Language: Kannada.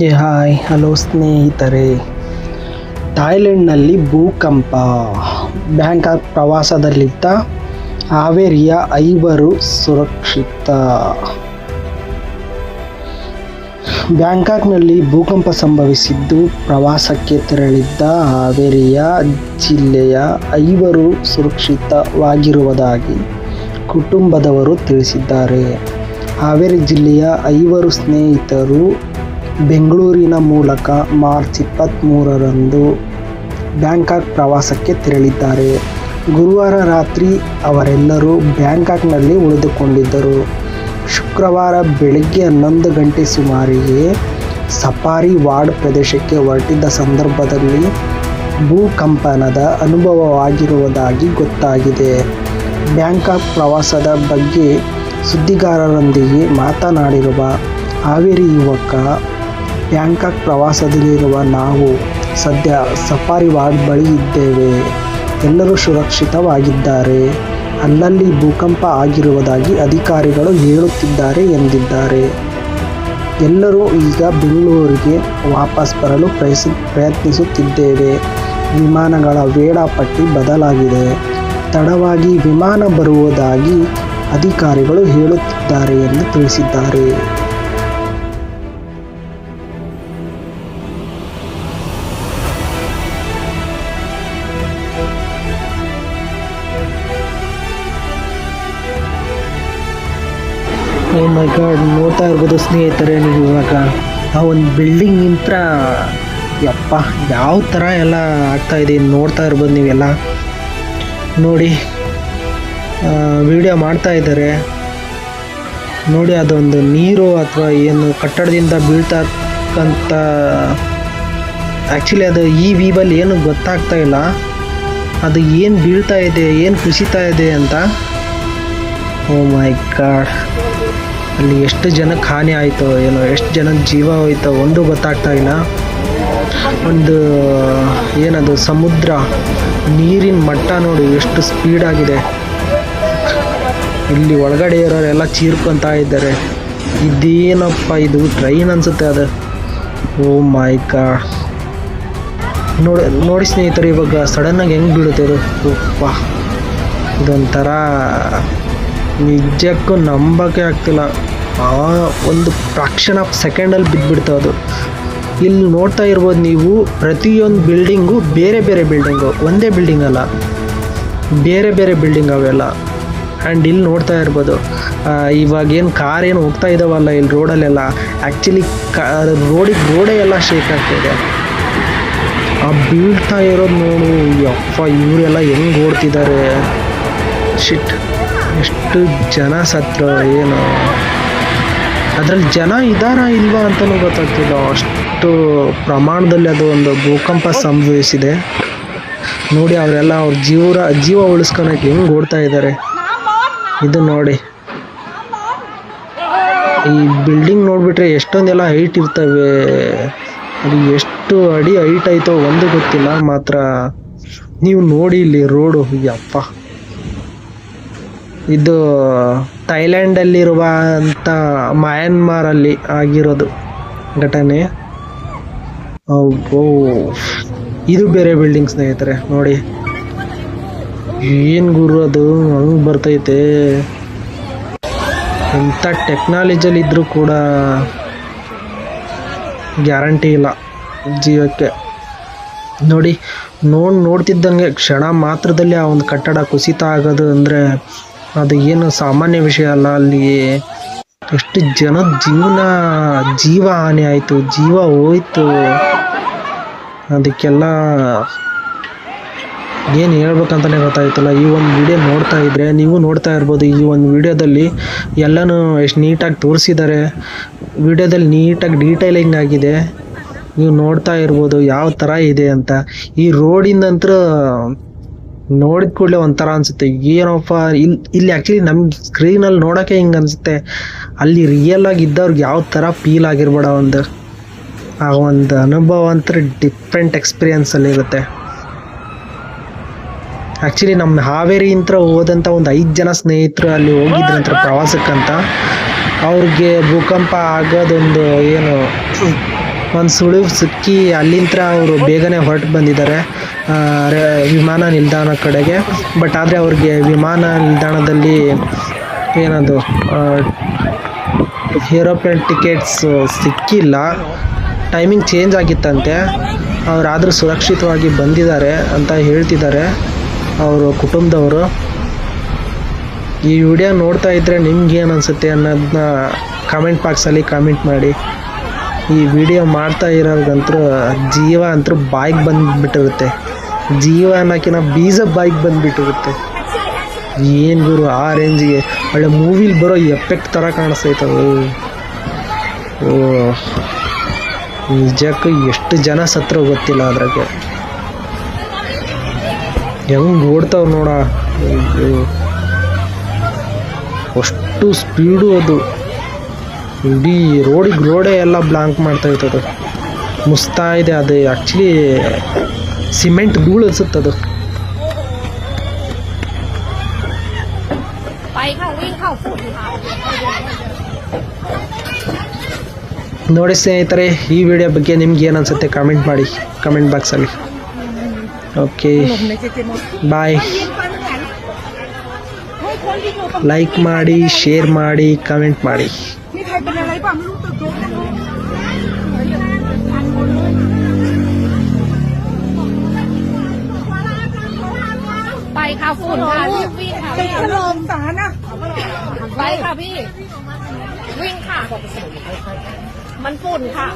ಏ, ಹಾಯ್, ಹಲೋ ಸ್ನೇಹಿತರೆ. ಥಾಯ್ಲೆಂಡ್ನಲ್ಲಿ ಭೂಕಂಪ. ಬ್ಯಾಂಕಾಕ್ ಪ್ರವಾಸದಲ್ಲಿದ್ದ ಹಾವೇರಿಯ ಐವರು ಸುರಕ್ಷಿತ. ಬ್ಯಾಂಕಾಕ್ನಲ್ಲಿ ಭೂಕಂಪ ಸಂಭವಿಸಿದ್ದು ಪ್ರವಾಸಕ್ಕೆ ತೆರಳಿದ್ದ ಹಾವೇರಿಯ ಜಿಲ್ಲೆಯ ಐವರು ಸುರಕ್ಷಿತವಾಗಿರುವುದಾಗಿ ಕುಟುಂಬದವರು ತಿಳಿಸಿದ್ದಾರೆ. ಹಾವೇರಿ ಜಿಲ್ಲೆಯ ಐವರು ಸ್ನೇಹಿತರು ಬೆಂಗಳೂರಿನ ಮೂಲಕ ಮಾರ್ಚ್ ಇಪ್ಪತ್ತ್ಮೂರರಂದು ಬ್ಯಾಂಕಾಕ್ ಪ್ರವಾಸಕ್ಕೆ ತೆರಳಿದ್ದಾರೆ. ಗುರುವಾರ ರಾತ್ರಿ ಅವರೆಲ್ಲರೂ ಬ್ಯಾಂಕಾಕ್ನಲ್ಲಿ ಉಳಿದುಕೊಂಡಿದ್ದರು. ಶುಕ್ರವಾರ ಬೆಳಗ್ಗೆ ಹನ್ನೊಂದು ಗಂಟೆ ಸುಮಾರಿಗೆ ಸಫಾರಿ ವಾರ್ಡ್ ಪ್ರದೇಶಕ್ಕೆ ಹೊರಟಿದ್ದ ಸಂದರ್ಭದಲ್ಲಿ ಭೂಕಂಪನದ ಅನುಭವವಾಗಿರುವುದಾಗಿ ಗೊತ್ತಾಗಿದೆ. ಬ್ಯಾಂಕಾಕ್ ಪ್ರವಾಸದ ಬಗ್ಗೆ ಸುದ್ದಿಗಾರರೊಂದಿಗೆ ಮಾತನಾಡಿರುವ ಹಾವೇರಿ ಯುವಕ ಬ್ಯಾಂಕಾಕ್ ಪ್ರವಾಸದಲ್ಲಿರುವ ನಾವು ಸದ್ಯ ಸಫಾರಿ ವಾರ್ಡ್ ಬಳಿ ಇದ್ದೇವೆ. ಎಲ್ಲರೂ ಸುರಕ್ಷಿತವಾಗಿದ್ದಾರೆ. ಅಲ್ಲಲ್ಲಿ ಭೂಕಂಪ ಆಗಿರುವುದಾಗಿ ಅಧಿಕಾರಿಗಳು ಹೇಳುತ್ತಿದ್ದಾರೆ ಎಂದಿದ್ದಾರೆ. ಎಲ್ಲರೂ ಈಗ ಬೆಂಗಳೂರಿಗೆ ವಾಪಸ್ ಬರಲು ಪ್ರಯಸ್ ಪ್ರಯತ್ನಿಸುತ್ತಿದ್ದೇವೆ. ವಿಮಾನಗಳ ವೇಳಾಪಟ್ಟಿ ಬದಲಾಗಿದೆ. ತಡವಾಗಿ ವಿಮಾನ ಬರುವುದಾಗಿ ಅಧಿಕಾರಿಗಳು ಹೇಳುತ್ತಿದ್ದಾರೆ ಎಂದು ತಿಳಿಸಿದ್ದಾರೆ. ಮೈ ಗಾಡ್ ನೋಡ್ತಾ ಇರ್ಬೋದು ಸ್ನೇಹಿತರೆ ನೀವು ಇವಾಗ. ಆ ಒಂದು ಬಿಲ್ಡಿಂಗ್ ನಿಂತ್ರ ಯಪ್ಪ, ಯಾವ ಥರ ಎಲ್ಲ ಆಗ್ತಾ ಇದೆ ನೋಡ್ತಾ ಇರ್ಬೋದು ನೀವೆಲ್ಲ. ನೋಡಿ ವಿಡಿಯೋ ಮಾಡ್ತಾ ಇದ್ದಾರೆ. ನೋಡಿ, ಅದೊಂದು ನೀರು ಅಥವಾ ಏನು ಕಟ್ಟಡದಿಂದ ಬೀಳ್ತಕ್ಕಂತ ಆ್ಯಕ್ಚುಲಿ ಅದು ಈ ವೀಬಲ್ಲಿ ಏನು ಗೊತ್ತಾಗ್ತಾ ಇಲ್ಲ. ಅದು ಏನು ಬೀಳ್ತಾ ಇದೆ, ಏನು ಕುಸಿತಾ ಇದೆ ಅಂತ. ಓ ಮೈ ಗಾಡ್ ಅಲ್ಲಿ ಎಷ್ಟು ಜನಕ್ಕೆ ಹಾನಿ ಆಯಿತು ಏನೋ, ಎಷ್ಟು ಜನಕ್ಕೆ ಜೀವ ಹೋಯ್ತೋ, ಒಂದು ಗೊತ್ತಾಗ್ತಾ ಇಲ್ಲ. ಒಂದು, ಏನದು, ಸಮುದ್ರ, ನೀರಿನ ಮಟ್ಟ ನೋಡಿ ಎಷ್ಟು ಸ್ಪೀಡಾಗಿದೆ ಇಲ್ಲಿ ಒಳಗಡೆ ಇರೋರೆಲ್ಲ ಚೀರ್ಕೊಂತ ಇದ್ದಾರೆ. ಇದೇನಪ್ಪ ಇದು? ಟ್ರೈನ್ ಅನ್ಸುತ್ತೆ ಅದು. ಓ ಮೈ ಗಾಡ್ ನೋಡಿ ನೋಡಿ ಸ್ನೇಹಿತರು, ಇವಾಗ ಸಡನ್ನಾಗಿ ಹೆಂಗೆ ಬೀಳುತ್ತೆ ಅದು? ಓಪ್ಪ. ಇದೊಂಥರ ನಿಜಕ್ಕೂ ನಂಬಕ್ಕೆ ಆಗ್ತಿಲ್ಲ. ಆ ಒಂದು ಫ್ರಾಕ್ಷನ್ ಆಫ್ ಸೆಕೆಂಡಲ್ಲಿ ಬಿದ್ದುಬಿಡ್ತು ಅದು. ಇಲ್ಲಿ ನೋಡ್ತಾ ಇರ್ಬೋದು ನೀವು, ಪ್ರತಿಯೊಂದು ಬಿಲ್ಡಿಂಗು ಬೇರೆ ಬೇರೆ ಬಿಲ್ಡಿಂಗು ಒಂದೇ ಬಿಲ್ಡಿಂಗ್ ಅಲ್ಲ. ಬೇರೆ ಬೇರೆ ಬಿಲ್ಡಿಂಗ್ ಅವೆಲ್ಲ. ಆ್ಯಂಡ್ ಇಲ್ಲಿ ನೋಡ್ತಾ ಇರ್ಬೋದು ಇವಾಗ ಏನು ಕಾರ್ ಏನು ಹೋಗ್ತಾ ಇದ್ದಾವಲ್ಲ ಇಲ್ಲಿ ರೋಡಲ್ಲೆಲ್ಲ ಆ್ಯಕ್ಚುಲಿ ಕಾ ರೋಡಿಗೆ ರೋಡೇ ಎಲ್ಲ ಶೇಕ್ ಆಗ್ತಿದೆ ಆ ಬೀಳ್ತಾ ಇರೋದು ನೋಡು, ಯಪ್ಪ, ಇವರೆಲ್ಲ ಹೆಂಗೆ ಓಡ್ತಿದ್ದಾರೆ? ಶಿಟ್ ಎಷ್ಟು ಜನ ಸತ್ರು, ಏನು? ಅದರಲ್ಲಿ ಜನ ಇದ್ದಾರಾ ಇಲ್ವಾ ಅಂತಲೂ ಗೊತ್ತಾಗ್ತಿಲ್ಲ. ಅಷ್ಟು ಪ್ರಮಾಣದಲ್ಲಿ ಅದು ಒಂದು ಭೂಕಂಪ ಸಂಭವಿಸಿದೆ. ನೋಡಿ, ಅವರೆಲ್ಲ ಅವ್ರ ಜೀವರ, ಜೀವ ಉಳಿಸ್ಕೊಳಕ್ಕೆ ಹೆಂಗ್ ಓಡ್ತಾ ಇದ್ದಾರೆ ಇದು ನೋಡಿ. ಈ ಬಿಲ್ಡಿಂಗ್ ನೋಡಿಬಿಟ್ರೆ ಎಷ್ಟೊಂದೆಲ್ಲ ಹೈಟ್ ಇರ್ತವೆ. ಅದು ಎಷ್ಟು ಅಡಿ ಹೈಟ್ ಆಯ್ತೋ ಒಂದು ಗೊತ್ತಿಲ್ಲ. ಮಾತ್ರ ನೀವು ನೋಡಿ ಇಲ್ಲಿ ರೋಡು. ಯಪ್ಪ. ಇದು ಥೈಲ್ಯಾಂಡಲ್ಲಿರುವ ಮಯನ್ಮಾರ್ ಮಯನ್ಮಾರಲ್ಲಿ ಆಗಿರೋದು ಘಟನೆ. ಓ ಇದು ಬೇರೆ ಬಿಲ್ಡಿಂಗ್ ಸ್ನೇಹಿತರೆ, ನೋಡಿ. ಏನು ಗುರು ಅದು? ಹಂಗೆ ಬರ್ತೈತೆ. ಎಂಥ ಟೆಕ್ನಾಲಜಿಯಲ್ಲಿ ಇದ್ದರೂ ಕೂಡ ಗ್ಯಾರಂಟಿ ಇಲ್ಲ ಜೀವಕ್ಕೆ. ನೋಡಿ ನೋಡಿ, ನೋಡ್ತಿದ್ದಂಗೆ ಕ್ಷಣ ಮಾತ್ರದಲ್ಲಿ ಆ ಒಂದು ಕಟ್ಟಡ ಕುಸಿತ ಆಗೋದು ಅಂದರೆ ಅದು ಏನು ಸಾಮಾನ್ಯ ವಿಷಯ ಅಲ್ಲ, ಅಲ್ಲಿ ಎಷ್ಟು ಜನ ಜೀವನ, ಜೀವ ಹಾನಿ ಆಯಿತು, ಜೀವ ಹೋಯ್ತು. ಅದಕ್ಕೆಲ್ಲ ಏನು ಹೇಳ್ಬೇಕಂತಲೇ ಗೊತ್ತಾಯ್ತಲ್ಲ, ಈ ಒಂದು ವಿಡಿಯೋ ನೋಡ್ತಾ ಇದ್ರೆ, ನೀವು ನೋಡ್ತಾ ಇರ್ಬೋದು, ಈ ಒಂದು ವಿಡಿಯೋದಲ್ಲಿ ಎಲ್ಲನೂ ಎಷ್ಟು ನೀಟಾಗಿ ತೋರಿಸಿದ್ದಾರೆ ವಿಡಿಯೋದಲ್ಲಿ ನೀಟಾಗಿ ಡೀಟೈಲಿಂಗ್ ಆಗಿದೆ. ನೀವು ನೋಡ್ತಾ ಇರ್ಬೋದು, ಯಾವ ಥರ ಇದೆ ಅಂತ. ಈ ರೋಡಿಂದಂತ್ರ ನೋಡಿದ ಕೂಡಲೇ ಒಂಥರ ಅನಿಸುತ್ತೆ, ಏನಪ್ಪ ಇಲ್ಲಿ ಇಲ್ಲಿ ಆ್ಯಕ್ಚುಲಿ ನಮ್ಮ ಸ್ಕ್ರೀನಲ್ಲಿ ನೋಡೋಕ್ಕೆ ಹಿಂಗೆ ಅನಿಸುತ್ತೆ. ಅಲ್ಲಿ ರಿಯಲ್ ಆಗಿ ಇದ್ದವ್ರಿಗೆ ಯಾವ ಥರ ಫೀಲ್ ಆಗಿರ್ಬೇಡ ಒಂದು. ಆ ಒಂದು ಅನುಭವ ಅಂತ ಡಿಫ್ರೆಂಟ್ ಎಕ್ಸ್ಪೀರಿಯನ್ಸಲ್ಲಿ ಇರುತ್ತೆ. ಆ್ಯಕ್ಚುಲಿ ನಮ್ಮ ಹಾವೇರಿ ಇಂತ್ರ ಹೋದಂಥ ಒಂದು ಐದು ಜನ ಸ್ನೇಹಿತರು ಅಲ್ಲಿ ಹೋಗಿದ್ರಂತ ಪ್ರವಾಸಕ್ಕಂತ. ಅವ್ರಿಗೆ ಭೂಕಂಪ ಆಗೋದೊಂದು ಏನು, ಒಂದು ಸುಳಿವು ಸಿಕ್ಕಿ ಅಲ್ಲಿಂದ ಅವರು ಬೇಗನೆ ಹೊರಟು ಬಂದಿದ್ದಾರೆ. ವಿಮಾನ ನಿಲ್ದಾಣ ಕಡೆಗೆ. ಬಟ್ ಆದರೆ ಅವ್ರಿಗೆ ವಿಮಾನ ನಿಲ್ದಾಣದಲ್ಲಿ ಏನದು ಏರೋಪ್ಲೇನ್ ಟಿಕೆಟ್ಸ್ ಸಿಕ್ಕಿಲ್ಲ. ಟೈಮಿಂಗ್ ಚೇಂಜ್ ಆಗಿತ್ತಂತೆ. ಅವರಾದರೂ ಸುರಕ್ಷಿತವಾಗಿ ಬಂದಿದ್ದಾರೆ ಅಂತ ಹೇಳ್ತಿದ್ದಾರೆ ಅವರು ಕುಟುಂಬದವರು. ಈ ವಿಡಿಯೋ ನೋಡ್ತಾ ಇದ್ದರೆ ನಿಮ್ಗೆ ಏನು ಅನಿಸುತ್ತೆ ಅನ್ನೋದನ್ನ ಕಾಮೆಂಟ್ ಬಾಕ್ಸಲ್ಲಿ ಕಾಮೆಂಟ್ ಮಾಡಿ. ಈ ವಿಡಿಯೋ ಮಾಡ್ತಾ ಇರೋರ್ಗಂತೂ ಜೀವ ಅಂತೂ ಬಾಯಿಗೆ ಬಂದುಬಿಟ್ಟಿರುತ್ತೆ. ಜೀವ ಅನ್ನೋಕ್ಕಿಂತ ಬೀಜ ಬಾಯಿಗೆ ಬಂದುಬಿಟ್ಟಿರುತ್ತೆ. ಏನು ಗುರು, ಆ ರೇಂಜಿಗೆ ಒಳ್ಳೆ ಮೂವಿಲಿ ಬರೋ ಎಫೆಕ್ಟ್ ಥರ ಕಾಣಿಸ್ತೈತದು ಓ, ನಿಜಕ್ಕೂ ಎಷ್ಟು ಜನ ಸತ್ರ ಗೊತ್ತಿಲ್ಲ ಅದ್ರಾಗೆ. ಹೆಂಗೆ ಓಡ್ತಾವ ನೋಡ. ಅಷ್ಟು ಸ್ಪೀಡು ಅದು. ಇಡೀ ರೋಡಿಗೆ ರೋಡೇ ಎಲ್ಲ ಬ್ಲಾಂಕ್ ಮಾಡ್ತಾ ಇರ್ತದೆ. ಮುಸ್ತಾ ಇದೆ ಅದು. ಆ್ಯಕ್ಚುಲಿ ಸಿಮೆಂಟ್ ಧೂಳು ಅನ್ಸುತ್ತದು ನೋಡಿ ಸ್ನೇಹಿತರೆ, ಈ ವಿಡಿಯೋ ಬಗ್ಗೆ ನಿಮ್ಗೆ ಏನು ಅನ್ಸುತ್ತೆ ಕಮೆಂಟ್ ಮಾಡಿ ಕಮೆಂಟ್ ಬಾಕ್ಸಲ್ಲಿ ಓಕೆ ಬಾಯ್ ಲೈಕ್ ಮಾಡಿ ಶೇರ್ ಮಾಡಿ ಕಮೆಂಟ್ ಮಾಡಿ. ฝุ่นค่ะรีบวิ่งค่ะติดพี่ถล่มสารนะไปค่ะพี่ วิ่งค่ะ มันฝุ่นค่ะ